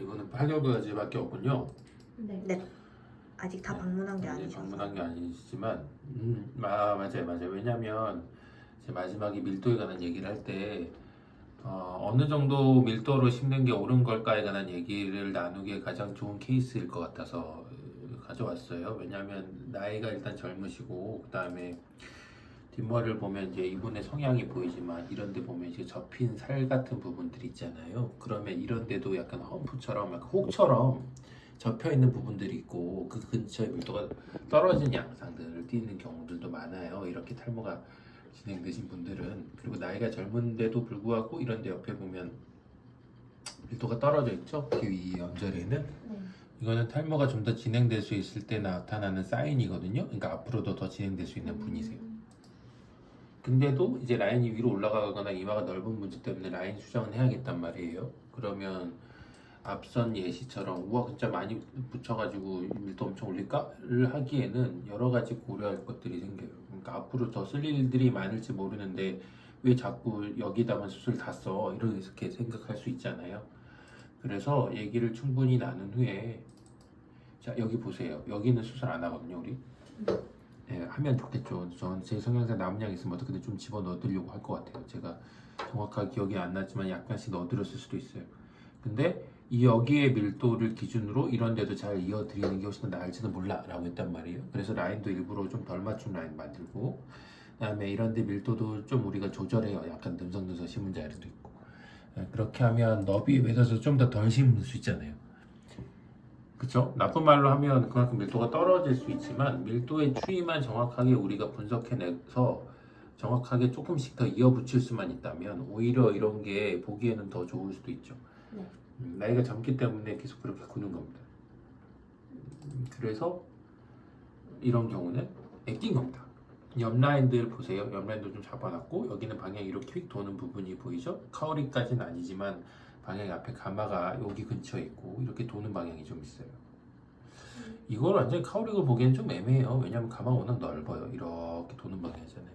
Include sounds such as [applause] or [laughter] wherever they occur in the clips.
이거는 8개월까지밖에 없군요. 네. 네. 아직 다 네. 방문한 게 아니셔서. 방문한 게 아니시지만, 음, 아, 맞아요, 맞아요. 왜냐면 제 마지막에 밀도에 관한 얘기를 할때 어, 어느 정도 밀도로 심는 게 옳은 걸까에 관한 얘기를 나누기에 가장 좋은 케이스일 것 같아서 어, 가져왔어요. 왜냐하면 나이가 일단 젊으시고 그 다음에 뒷머리를 보면 이제 이분의 성향이 보이지만 이런데 보면 이제 접힌 살 같은 부분들이 있잖아요. 그러면 이런데도 약간 험프처럼 약간 혹처럼 접혀 있는 부분들이 있고 그 근처에 밀도가 떨어진 양상들을 띠는 경우들도 많아요. 이렇게 탈모가 진행되신 분들은 그리고 나이가 젊은데도 불구하고 이런데 옆에 보면 밀도가 떨어져 있죠. 귀 연절에는 네. 이거는 탈모가 좀 더 진행될 수 있을 때 나타나는 사인이거든요. 그러니까 앞으로도 더 진행될 수 있는 분이세요. 근데도 이제 라인이 위로 올라가거나 이마가 넓은 문제 때문에 라인 수정은 해야겠단 말이에요. 그러면 앞선 예시처럼 우와 진짜 많이 붙여가지고 밀도 엄청 올릴까를 하기에는 여러 가지 고려할 것들이 생겨요. 그러니까 앞으로 더 쓸 일들이 많을지 모르는데 왜 자꾸 여기다만 수술 다 써? 이렇게 생각할 수 있잖아요. 그래서 얘기를 충분히 나눈 후에 자 여기 보세요. 여기는 수술 안 하거든요, 우리. 네, 하면 좋겠죠. 저는 제 성향상 남은 양 있으면 어떻게든 좀 집어 넣어드리려고 할 것 같아요. 제가 정확하게 기억이 안 나지만 약간씩 넣어드렸을 수도 있어요. 근데 이 여기의 밀도를 기준으로 이런 데도 잘 이어드리는 게 훨씬 더 나을지도 몰라 라고 했단 말이에요. 그래서 라인도 일부러 좀 덜 맞춘 라인 만들고 그다음에 이런 데 밀도도 좀 우리가 조절해요. 약간 듬성듬성 심은 자리도 있고 네, 그렇게 하면 너비 외에서 좀 더 덜 심을 수 있잖아요. 그쵸? 나쁜 말로 하면 그만큼 밀도가 떨어질 수 있지만 밀도의 추이만 정확하게 우리가 분석해내서 정확하게 조금씩 더 이어붙일 수만 있다면 오히려 이런 게 보기에는 더 좋을 수도 있죠. 네. 음, 나이가 젊기 때문에 계속 그렇게 구는 겁니다. 음, 그래서 이런 경우는 애낀 겁니다. 옆 라인들 보세요. 옆 라인도 좀 잡아놨고 여기는 방향이 이렇게 휙 도는 부분이 보이죠? 카오리까지는 아니지만 방향이 앞에 가마가 여기 근처에 있고 이렇게 도는 방향이 좀 있어요. 이걸 완전히 카오릭을 보기엔 좀 애매해요. 왜냐하면 가마가 워낙 넓어요. 이렇게 도는 방향이잖아요.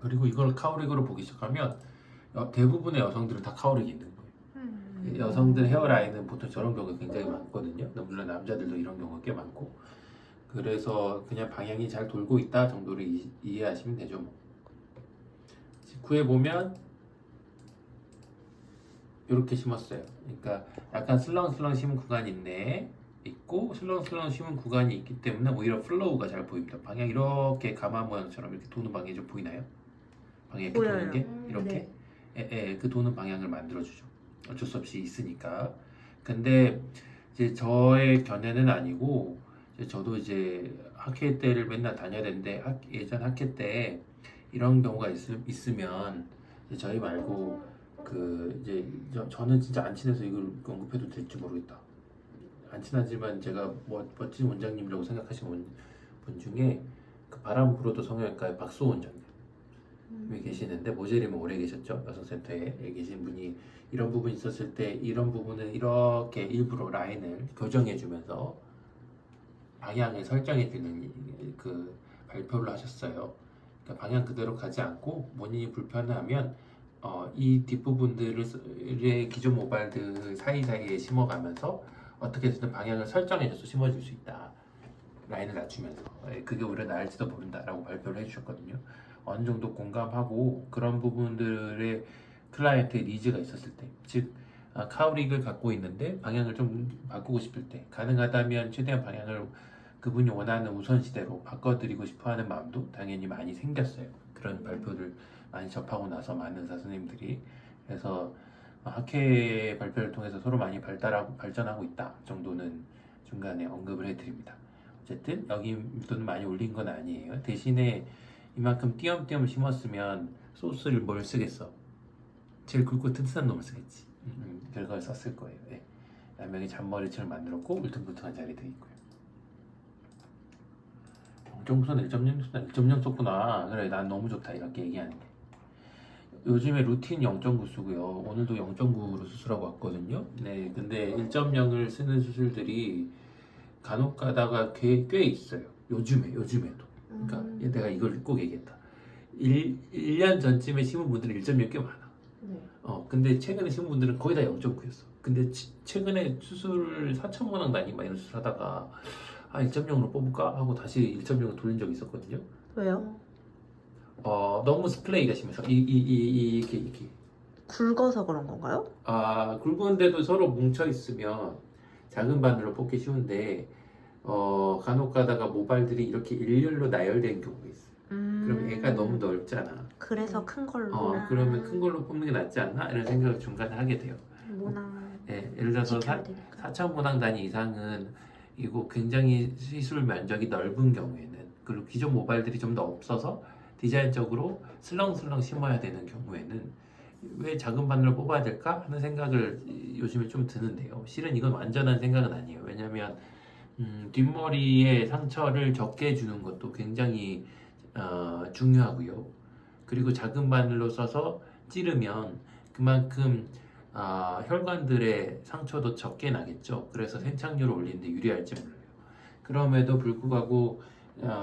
그리고 이걸 카오릭으로 보기 시작하면 여- 대부분의 여성들은 다 카오릭이 있는 거예요. 음. 여성들 헤어라인은 보통 저런 경우가 굉장히 많거든요. 물론 남자들도 이런 경우가 꽤 많고. 그래서 그냥 방향이 잘 돌고 있다 정도로 이, 이해하시면 되죠. 뭐. 직후에 보면 이렇게 심었어요. 그러니까 약간 슬렁슬렁 심은 구간이 있네. 있고 슬렁슬렁 심은 구간이 있기 때문에 오히려 플로우가 잘 보입니다. 방향 이렇게 가마 모양처럼 이렇게 도는 방향이 좀 보이나요? 방향 이렇게 보여요. 도는 게 음, 이렇게 예, 예, 그 도는 방향을 만들어주죠. 어쩔 수 없이 있으니까. 근데 이제 저의 견해는 아니고 이제 저도 이제 학회 때를 맨날 다녀야 되는데 학- 예전 학회 때 이런 경우가 있, 있으면 저희 말고 그 이제 저, 저는 진짜 안 친해서 이걸 언급해도 될지 모르겠다. 안 친하지만 제가 뭐 멋진 원장님이라고 생각하시는 원- 분 중에 그 바람 불어도 성형외과의 박수 원장님. 왜 계시는데 모재림은 오래 계셨죠 여성센터에 계신 분이 이런 부분이 있었을 때 이런 부분은 이렇게 일부러 라인을 교정해주면서 방향을 설정해주는 그 발표를 하셨어요. 그러니까 방향 그대로 가지 않고 본인이 불편하면 어, 이 뒷부분들의 기존 모발들 사이사이에 심어가면서 어떻게든 방향을 설정해줘서 심어줄 수 있다. 라인을 낮추면서 예, 그게 오히려 나을지도 모른다라고 발표를 해주셨거든요. 어느 정도 공감하고 그런 부분들의 클라이언트의 니즈가 있었을 때, 즉 아, 카우릭을 갖고 있는데 방향을 좀 바꾸고 싶을 때 가능하다면 최대한 방향을 그분이 원하는 우선시대로 바꿔드리고 싶어하는 마음도 당연히 많이 생겼어요. 그런 발표를 많이 접하고 나서 많은 의사 선생님들이 그래서 아, 학회 발표를 통해서 서로 많이 발달하고 발전하고 있다 정도는 중간에 언급을 해드립니다. 어쨌든 여기 밀도는 많이 올린 건 아니에요. 대신에 이만큼 띄엄띄엄 심었으면 소스를 뭘 쓰겠어? 제일 굵고 튼튼한 놈을 쓰겠지. 음, 음, 그걸 썼을 거예요. 예. 그다음에 여기 잔머리처럼 만들었고 울퉁불퉁한 자리도 있고요. 영정부선 1.0 1.0 썼구나. 그래 난 너무 좋다 이렇게 얘기하는 게. 요즘에 루틴 0.9 쓰고요. 오늘도 0.9로 수술하고 왔거든요. 네, 근데 1.0을 쓰는 수술들이 간혹 가다가 꽤, 꽤 있어요. 요즘에, 요즘에도. 그러니까 음. 내가 이걸 꼭 얘기했다. 1, 1년 전쯤에 심은 분들은 1.6꽤 많아. 네. 어, 근데 최근에 심은 분들은 거의 다 0.9였어. 근데 치- 최근에 수술 4천 원당 단위 막 이런 수술 하다가 아 1.0으로 뽑을까 하고 다시 1.0으로 돌린 적이 있었거든요. 왜요? 어 너무 스플레이가 심해서 이이 이 이렇게 이렇게 굵어서 그런 건가요? 아 굵은데도 서로 뭉쳐 있으면 작은 바늘로 뽑기 쉬운데 어 간혹 가다가 모발들이 이렇게 일렬로 나열된 경우가 있어. 요 음. 그럼 애가 너무 넓잖아. 그래서 큰 걸로. 어 그러면 큰 걸로 뽑는 게 낫지 않나 이런 생각을 중간에 하게 돼요. 모낭 예, 예를 들어서 사, 되니까. 4천 모낭 단위 이상은 이거 굉장히 시술 면적이 넓은 경우에는 그리고 기존 모발들이 좀 더 없어서 디자인적으로 슬렁슬렁 심어야 되는 경우에는 왜 작은 바늘을 뽑아야 될까 하는 생각을 요즘에 좀 드는데요. 실은 이건 완전한 생각은 아니에요. 왜냐하면 음, 뒷머리에 상처를 적게 주는 것도 굉장히 어, 중요하고요. 그리고 작은 바늘로 써서 찌르면 그만큼 아, 혈관들의 상처도 적게 나겠죠. 그래서 생착률을 올리는데 유리할지 몰라요. 그럼에도 불구하고 아,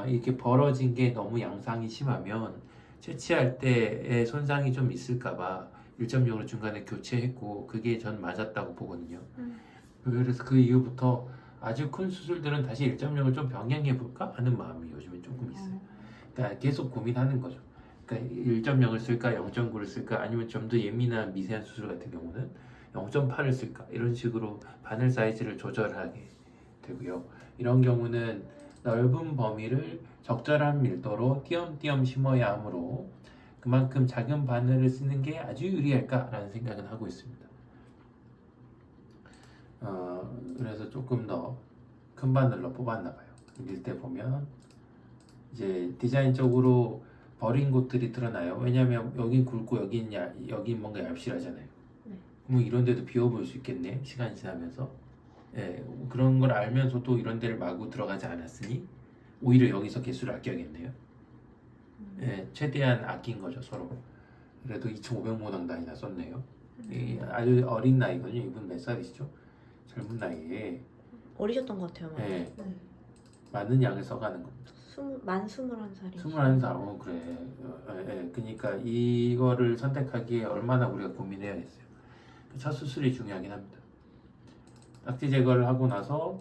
이렇게 벌어진 게 너무 양상이 심하면 채취할 때의 손상이 좀 있을까봐 1.0으로 중간에 교체했고 그게 전 맞았다고 보거든요. 음. 그래서 그 이후부터 아주 큰 수술들은 다시 1.0을 좀 병행해 볼까 하는 마음이 요즘에 조금 있어요. 그러니까 계속 고민하는 거죠. 그러니까 1.0을 쓸까, 0.9를 쓸까, 아니면 좀 더 예민한 미세한 수술 같은 경우는 0.8을 쓸까 이런 식으로 바늘 사이즈를 조절하게 되고요. 이런 경우는 넓은 범위를 적절한 밀도로 띄엄띄엄 심어야 하므로 그만큼 작은 바늘을 쓰는 게 아주 유리할까라는 생각은 하고 있습니다. 어, 그래서 조금 더 큰 바늘로 뽑았나 봐요. 밀 때 보면 이제 디자인적으로 버린 곳들이 드러나요. 왜냐하면 여긴 굵고 여긴 야, 여긴 뭔가 얇실하잖아요. 네. 뭐 이런 데도 비워 볼수 있겠네. 시간이 지나면서. 예, 그런 걸 알면서도 이런 데를 마구 들어가지 않았으니 오히려 여기서 개수를 아껴야겠네요. 예, 최대한 아낀 거죠 서로. 그래도 2,500모당 단위나 썼네요. 이 아주 어린 나이거든요. 이분 몇 살이시죠? 젊은 나이에 어리셨던 것 같아요. 많이. 예, 네. 맞는 양을 써가는 겁니다. 스무 만 스물한 살이. 21살, 어, 그래. 어, 예, 예. 그러니까 이거를 선택하기에 얼마나 우리가 고민해야겠어요. 그첫 수술이 중요하긴 합니다. 딱지 제거를 하고 나서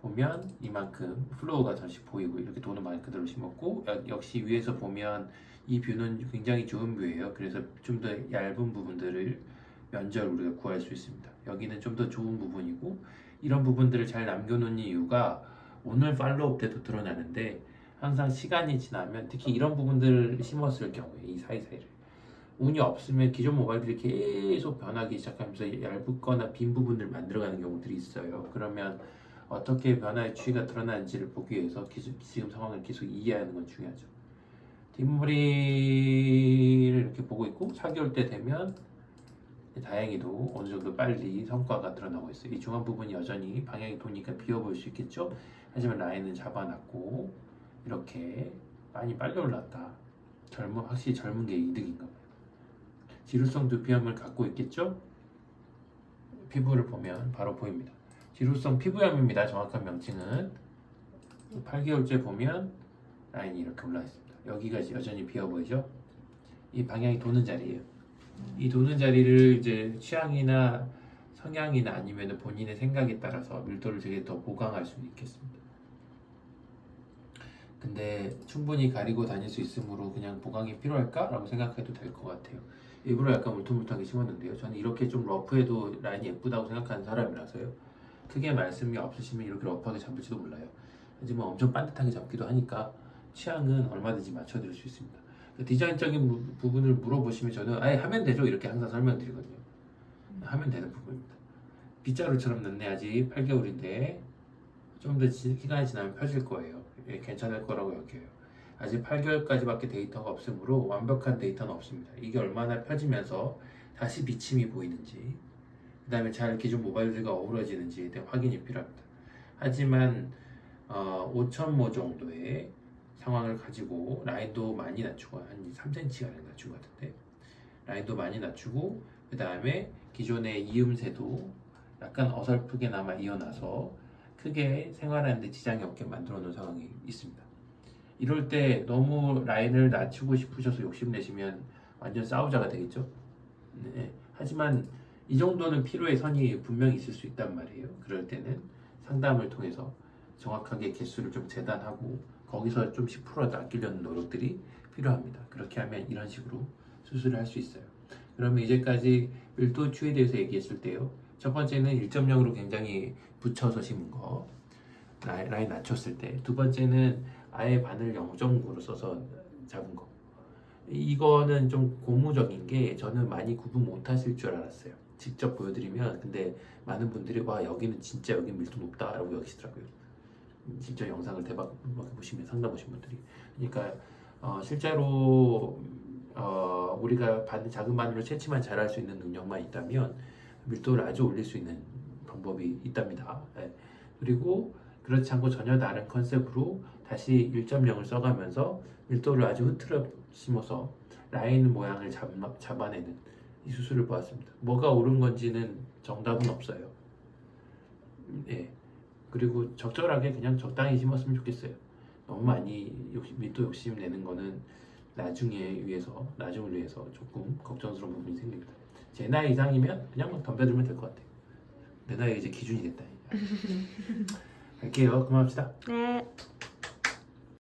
보면 이만큼 플로우가 다시 보이고 이렇게 도는 말 그대로 심었고 여- 역시 위에서 보면 이 뷰는 굉장히 좋은 뷰예요. 그래서 좀 더 얇은 부분들을 면적을 우리가 구할 수 있습니다. 여기는 좀 더 좋은 부분이고 이런 부분들을 잘 남겨놓은 이유가 오늘 팔로업 때도 드러나는데 항상 시간이 지나면 특히 이런 부분들을 심었을 경우에 이 사이사이를 운이 없으면 기존 모발들이 계속 변하기 시작하면서 얇거나 빈 부분을 만들어가는 경우들이 있어요. 그러면 어떻게 변화의 추이가 드러나는지를 보기 위해서 기- 지금 상황을 계속 이해하는 건 중요하죠. 뒷머리를 이렇게 보고 있고 4개월 때 되면 다행히도 어느 정도 빨리 성과가 드러나고 있어요. 이 중간 부분이 여전히 방향이 도니까 비어 보일 수 있겠죠. 하지만 라인은 잡아놨고 이렇게 많이 빨리 올랐다. 젊은 확실히 젊은 게 이득인가 봐요. 지루성 두피염을 갖고 있겠죠? 피부를 보면 바로 보입니다. 지루성 피부염입니다. 정확한 명칭은 8개월째 보면 라인이 이렇게 올라 있습니다. 여기가 여전히 비어 보이죠? 이 방향이 도는 자리예요. 이 도는 자리를 이제 취향이나 성향이나 아니면 본인의 생각에 따라서 밀도를 되게 더 보강할 수 있겠습니다. 근데 충분히 가리고 다닐 수 있으므로 그냥 보강이 필요할까 라고 생각해도 될 것 같아요. 일부러 약간 울퉁불퉁하게 심었는데요. 저는 이렇게 좀 러프해도 라인이 예쁘다고 생각하는 사람이라서요. 크게 말씀이 없으시면 이렇게 러프하게 잡을지도 몰라요. 하지만 엄청 반듯하게 잡기도 하니까 취향은 얼마든지 맞춰드릴 수 있습니다. 그 디자인적인 부- 부분을 물어보시면 저는 아예 하면 되죠 이렇게 항상 설명드리거든요. 하면 되는 부분입니다. 빗자루처럼 넣내야지 8개월인데 좀더 시간이 지나면 펴질 거예요. 예, 괜찮을 거라고 여겨요. 아직 8개월까지밖에 데이터가 없으므로 완벽한 데이터는 없습니다. 이게 얼마나 펴지면서 다시 비침이 보이는지, 그 다음에 잘 기존 모발들과 어우러지는지에 대한 확인이 필요합니다. 하지만 어, 5,000모 정도의 상황을 가지고 라인도 많이 낮추고 한 3cm가 낮춘 것 같은데 라인도 많이 낮추고 그 다음에 기존의 이음새도 약간 어설프게 남아 이어나서 크게 생활하는데 지장이 없게 만들어 놓은 상황이 있습니다. 이럴 때 너무 라인을 낮추고 싶으셔서 욕심내시면 완전 싸우자가 되겠죠. 네. 하지만 이 정도는 필요의 선이 분명히 있을 수 있단 말이에요. 그럴 때는 상담을 통해서 정확하게 개수를 좀 재단하고 거기서 좀 10%라도 아끼려는 노력들이 필요합니다. 그렇게 하면 이런 식으로 수술을 할 수 있어요. 그러면 이제까지 밀도추에 대해서 얘기했을 때요. 첫 번째는 1.0으로 굉장히 붙여서 심은 거 라인 낮췄을 때. 두 번째는 아예 바늘 0.9로 써서 잡은 거. 이거는 좀 고무적인 게 저는 많이 구분 못 하실 줄 알았어요. 직접 보여드리면 근데 많은 분들이 와 여기는 진짜 여기 밀도 높다라고 여기시더라고요. 직접 영상을 대박 보시면 상담 오신 분들이 그러니까 어, 실제로 어, 우리가 바늘, 작은 바늘로 채취만 잘할 수 있는 능력만 있다면 밀도를 아주 올릴 수 있는 방법이 있답니다. 예. 그리고 그렇지 않고 전혀 다른 컨셉으로 다시 1.0을 써가면서 밀도를 아주 흐트러 심어서 라인 모양을 잡, 잡아내는 이 수술을 보았습니다. 뭐가 옳은 건지는 정답은 없어요. 음, 예. 그리고 적절하게 그냥 적당히 심었으면 좋겠어요. 너무 많이 욕심, 밀도 욕심 내는 거는 나중에 위해서 나중을 위해서 조금 걱정스러운 부분이 생깁니다. 제 나이 이상이면 그냥 막 덤벼들면 될 것 같아요. 내 나이 이제 기준이 됐다. [laughs] 갈게요. 그만합시다. 네.